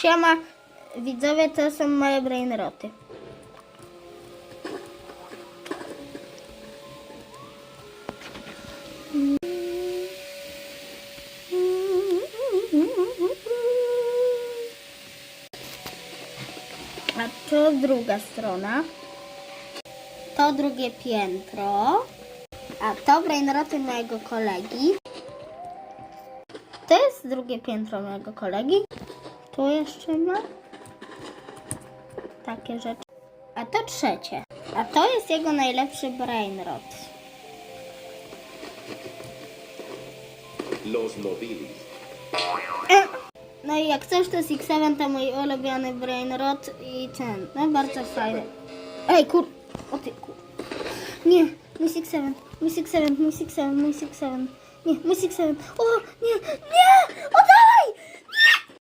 Siema, widzowie, to są moje brainroty. A to druga strona. To drugie piętro. A to brainroty mojego kolegi. To jest drugie piętro mojego kolegi. Tu jeszcze ma takie rzeczy. A to trzecie. A to jest jego najlepszy brainrot. Los mobilis. E, No i jak coś to jest X7 to mój ulubiony brainrot i ten, no bardzo fajny. Ej kur... O ty kur... Nie, mój X7, mój X7, mój X7, mój X7. Nie, mój X7. O, nie, nie!